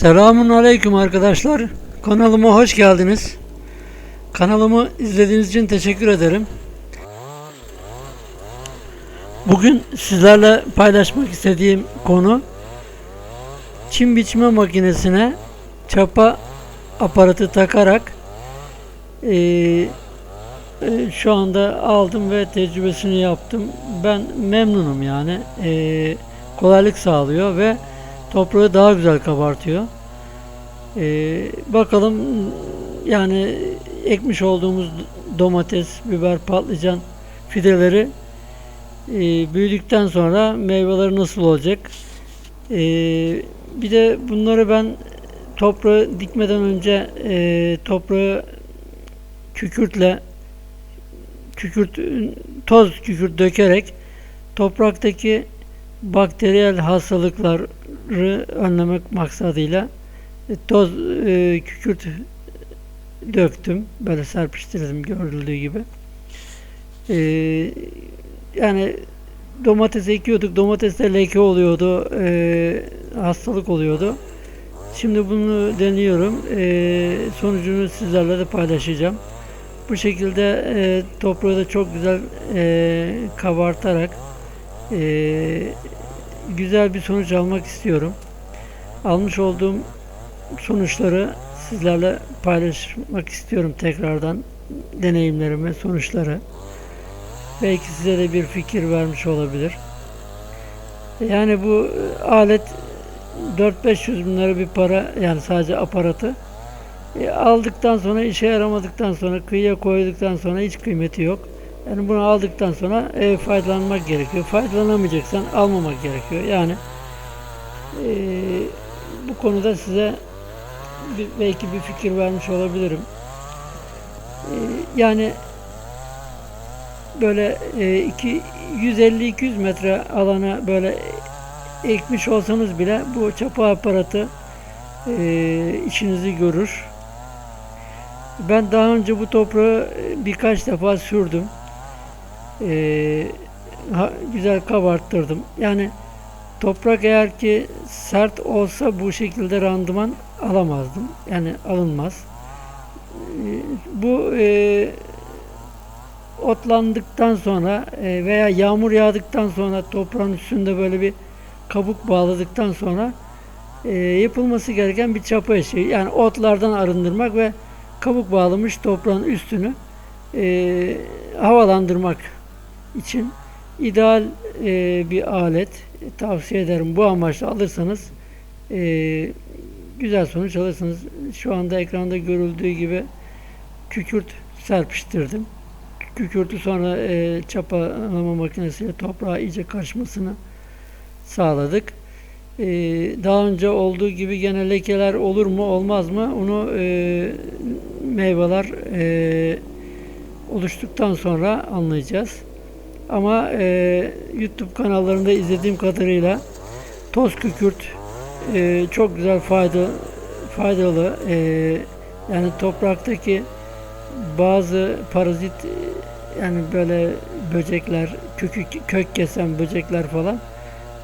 Selamun Aleyküm arkadaşlar. Kanalıma hoş geldiniz. Kanalımı izlediğiniz için teşekkür ederim. Bugün sizlerle paylaşmak istediğim konu çim biçme makinesine çapa aparatı takarak eee, e, şu anda aldım ve tecrübesini yaptım. Ben memnunum yani. Eee, kolaylık sağlıyor ve toprağı daha güzel kabartıyor. Ee, bakalım yani ekmiş olduğumuz domates, biber, patlıcan fideleri e, büyüdükten sonra meyveleri nasıl olacak? Ee, bir de bunları ben toprağı dikmeden önce e, toprağı kükürtle kükürt toz kükürt dökerek topraktaki bakteriyel hastalıkları önlemek maksadıyla e, toz e, kükürt döktüm. Böyle serpiştirdim görüldüğü gibi. E, yani domates ekiyorduk. Domateste leke oluyordu. e, hastalık oluyordu. Şimdi bunu deniyorum. E, sonucunu sizlerle de paylaşacağım. Bu şekilde e, toprağı da çok güzel e, kabartarak e, güzel bir sonuç almak istiyorum. Almış olduğum sonuçları sizlerle paylaşmak istiyorum tekrardan deneyimlerimi, sonuçları. Belki size de bir fikir vermiş olabilir. Yani bu e, alet 4-500 bin lira bir para yani sadece aparatı. E, aldıktan sonra işe yaramadıktan sonra kıyıya koyduktan sonra hiç kıymeti yok. Yani bunu aldıktan sonra e, faydalanmak gerekiyor. Faydalanamayacaksan almamak gerekiyor. Yani e, bu konuda size bir, belki bir fikir vermiş olabilirim. E, yani böyle e, iki 150-200 metre alana böyle ekmiş olsanız bile bu çapa aparatı e, işinizi görür. Ben daha önce bu toprağı e, birkaç defa sürdüm. E, ha- güzel kabarttırdım. Yani toprak eğer ki sert olsa bu şekilde randıman alamazdım. Yani alınmaz. E, bu e, otlandıktan sonra e, veya yağmur yağdıktan sonra toprağın üstünde böyle bir kabuk bağladıktan sonra e, yapılması gereken bir çapa işi. Yani otlardan arındırmak ve kabuk bağlamış toprağın üstünü e, havalandırmak için ideal e, bir alet. E, tavsiye ederim. Bu amaçla alırsanız e, güzel sonuç alırsınız. Şu anda ekranda görüldüğü gibi kükürt serpiştirdim. Kükürtü sonra e, çapalama makinesiyle toprağa iyice karışmasını sağladık. Ee, daha önce olduğu gibi gene lekeler olur mu olmaz mı onu e, meyveler e, oluştuktan sonra anlayacağız. Ama e, YouTube kanallarında izlediğim kadarıyla toz kükürt e, çok güzel fayda faydalı. E, yani topraktaki bazı parazit e, yani böyle böcekler, kökü, kök kesen böcekler falan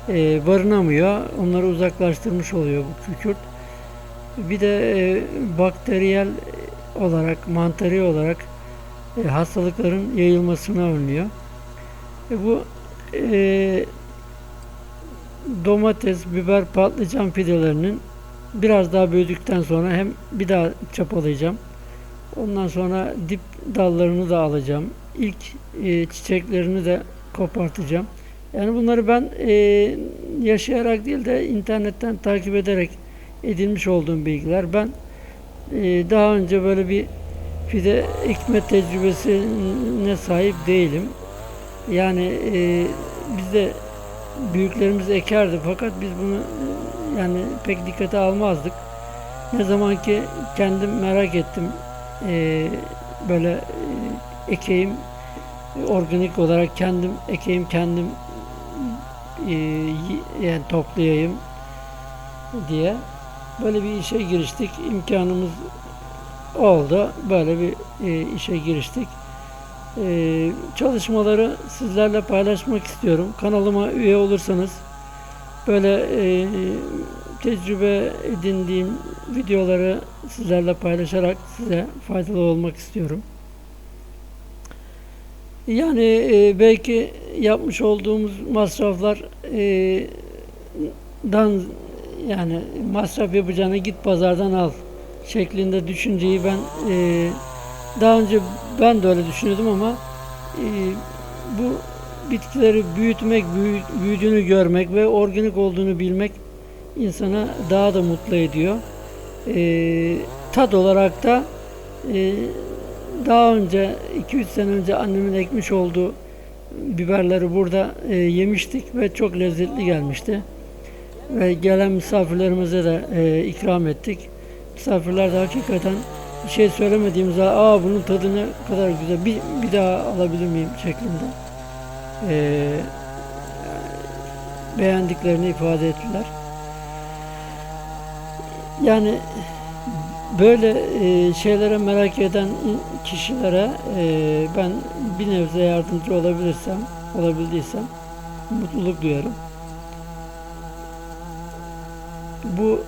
e, barınamıyor. Onları uzaklaştırmış oluyor bu kükürt. Bir de e, bakteriyel olarak, mantari olarak e, hastalıkların yayılmasını önlüyor. E, bu e, domates, biber, patlıcan fidelerinin biraz daha büyüdükten sonra hem bir daha çapalayacağım. Ondan sonra dip dallarını da alacağım. İlk e, çiçeklerini de kopartacağım. Yani bunları ben e, yaşayarak değil de internetten takip ederek edinmiş olduğum bilgiler. Ben e, daha önce böyle bir fide ekme tecrübesine sahip değilim. Yani e, biz büyüklerimiz ekerdi fakat biz bunu yani pek dikkate almazdık. Ne zaman ki kendim merak ettim e, böyle e, ekeyim organik olarak kendim ekeyim kendim e, yani toplayayım diye böyle bir işe giriştik. İmkanımız oldu. Böyle bir e, işe giriştik. E, çalışmaları sizlerle paylaşmak istiyorum. Kanalıma üye olursanız böyle e, tecrübe edindiğim videoları sizlerle paylaşarak size faydalı olmak istiyorum. Yani e, belki yapmış olduğumuz masraflar e, dan yani masraf yapacağına git pazardan al şeklinde düşünceyi ben e, daha önce ben de öyle düşünüyordum ama e, bu bitkileri büyütmek, büyü- büyüdüğünü görmek ve organik olduğunu bilmek insana daha da mutlu ediyor. E, tat olarak da e, daha önce 2-3 sene önce annemin ekmiş olduğu biberleri burada e, yemiştik ve çok lezzetli gelmişti. Ve gelen misafirlerimize de e, ikram ettik. Misafirler de hakikaten şey söylemediğimizde aa bunun tadı ne kadar güzel bir, bir daha alabilir miyim şeklinde e, beğendiklerini ifade ettiler. Yani böyle e, şeylere merak eden kişilere e, ben bir nebze yardımcı olabilirsem, olabildiysem mutluluk duyarım. Bu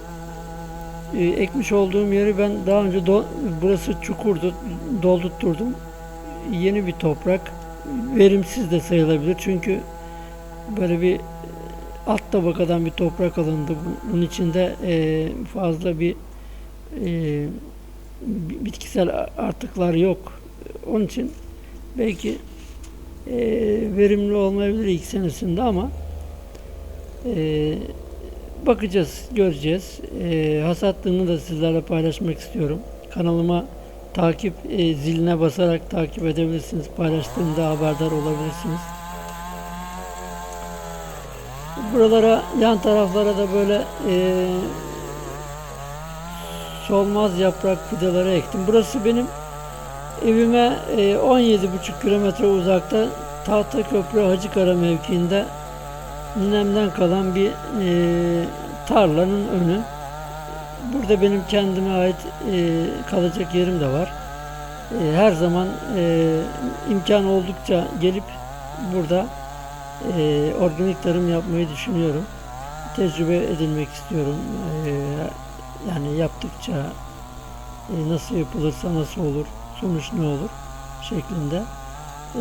e, ekmiş olduğum yeri ben daha önce do- burası çukurdu, doldurtturdum. Yeni bir toprak. Verimsiz de sayılabilir çünkü böyle bir alt tabakadan bir toprak alındı. Bunun içinde e, fazla bir e, bitkisel artıklar yok. Onun için belki e, verimli olmayabilir ilk senesinde ama e, bakacağız, göreceğiz. E, hasatlığını da sizlerle paylaşmak istiyorum. Kanalıma takip e, ziline basarak takip edebilirsiniz. Paylaştığımda haberdar olabilirsiniz. Buralara, yan taraflara da böyle e, solmaz yaprak fideleri ektim. Burası benim evime e, 17,5 kilometre uzakta Tahtaköprü Hacıkara mevkiinde ninemden kalan bir e, tarlanın önü. Burada benim kendime ait e, kalacak yerim de var. E, her zaman e, imkan oldukça gelip burada e, organik tarım yapmayı düşünüyorum. Tecrübe edinmek istiyorum. E, yani yaptıkça e, nasıl yapılırsa nasıl olur, sonuç ne olur şeklinde. E,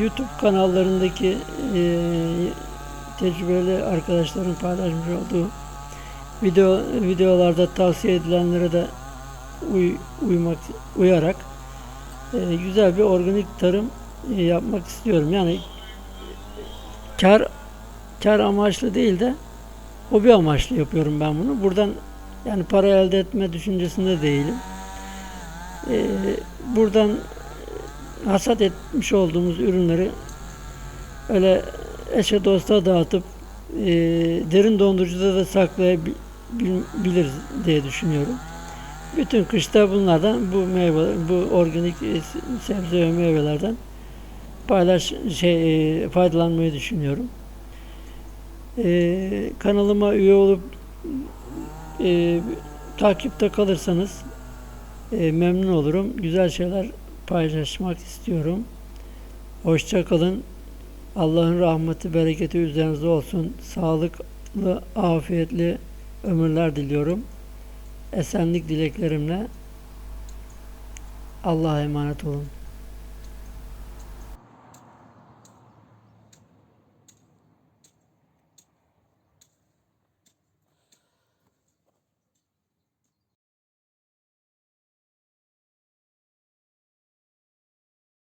YouTube kanallarındaki e, tecrübeli arkadaşların paylaşmış olduğu video videolarda tavsiye edilenlere de uy, uymak uyarak e, güzel bir organik tarım e, yapmak istiyorum. Yani kar kar amaçlı değil de hobi amaçlı yapıyorum ben bunu. Buradan yani para elde etme düşüncesinde değilim. E, buradan hasat etmiş olduğumuz ürünleri öyle eşe dosta dağıtıp e, derin dondurucuda da saklayabiliriz diye düşünüyorum. Bütün kışta bunlardan bu meyve, bu organik e, sebze ve meyvelerden paylaş şey e, faydalanmayı düşünüyorum. E, kanalıma üye olup e, takipte kalırsanız e, memnun olurum. Güzel şeyler paylaşmak istiyorum. Hoşça kalın. Allah'ın rahmeti, bereketi üzerinize olsun. Sağlıklı, afiyetli ömürler diliyorum. Esenlik dileklerimle Allah'a emanet olun.